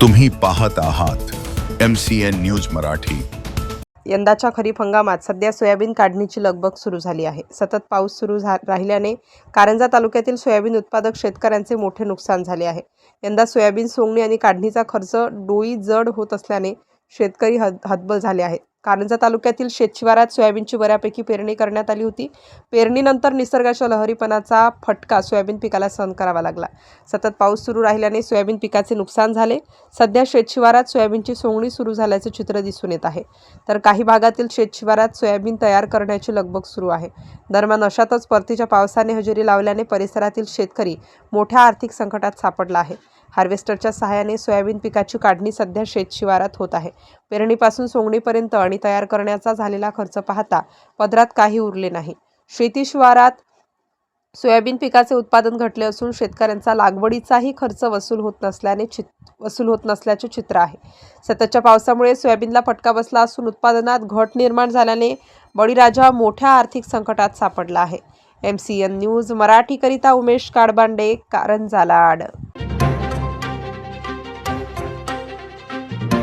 तुम्ही पाहत आहात M C N news Marathi. यंदाच्या खरीप हंगामात सध्या सोयाबीन काढणीची लगबग सुरू झाली आहे. सतत पाऊस सुरू झा राहिल्याने कारंजा तालुक्यातील सोयाबीन उत्पादक शेतकऱ्यांचे मोठे नुकसान झाले आहे. यंदा सोयाबीन सोंगणी आणि काढणीचा खर्च डोई जड होत असल्याने शेतकरी हद हतबल झाले आहेत. कारंजा तालुक्यातील शेतशिवारात सोयाबीनची बऱ्यापैकी पेरणी करण्यात आली होती. पेरणीनंतर निसर्गाच्या लहरीपणाचा फटका सोयाबीन पिकाला सहन करावा लागला. सतत पाऊस सुरू राहिल्याने सोयाबीन पिकाचे नुकसान झाले. सध्या शेतशिवारात सोयाबीनची सोंगणी सुरू झाल्याचे चित्र दिसून येत आहे. तर काही भागातील शेतशिवारात सोयाबीन तयार करण्याची लगबग सुरू आहे. दरम्यान अशातच परतीच्या पावसाने हजेरी लावल्याने परिसरातील शेतकरी मोठ्या आर्थिक संकटात सापडला आहे. हार्वेस्टरच्या सहाय्याने सोयाबीन पिकाची काढणी सध्या शेतशिवारात होत आहे. पेरणीपासून सोंगणीपर्यंत आणि तयार करण्याचा झालेला खर्च पाहता पदरात काही उरले नाही. शेती शिवारात सोयाबीन पिकाचे उत्पादन घटले असून शेतकऱ्यांचा लागवडीचाही खर्च वसूल होत नसल्याने चित वसूल होत नसल्याचे चित्र आहे. सततच्या पावसामुळे सोयाबीनला फटका बसला असून उत्पादनात घट निर्माण झाल्याने बळीराजा मोठ्या आर्थिक संकटात सापडला आहे. एम सी एन न्यूज मराठीकरिता उमेश काडबांडे कारंजा आड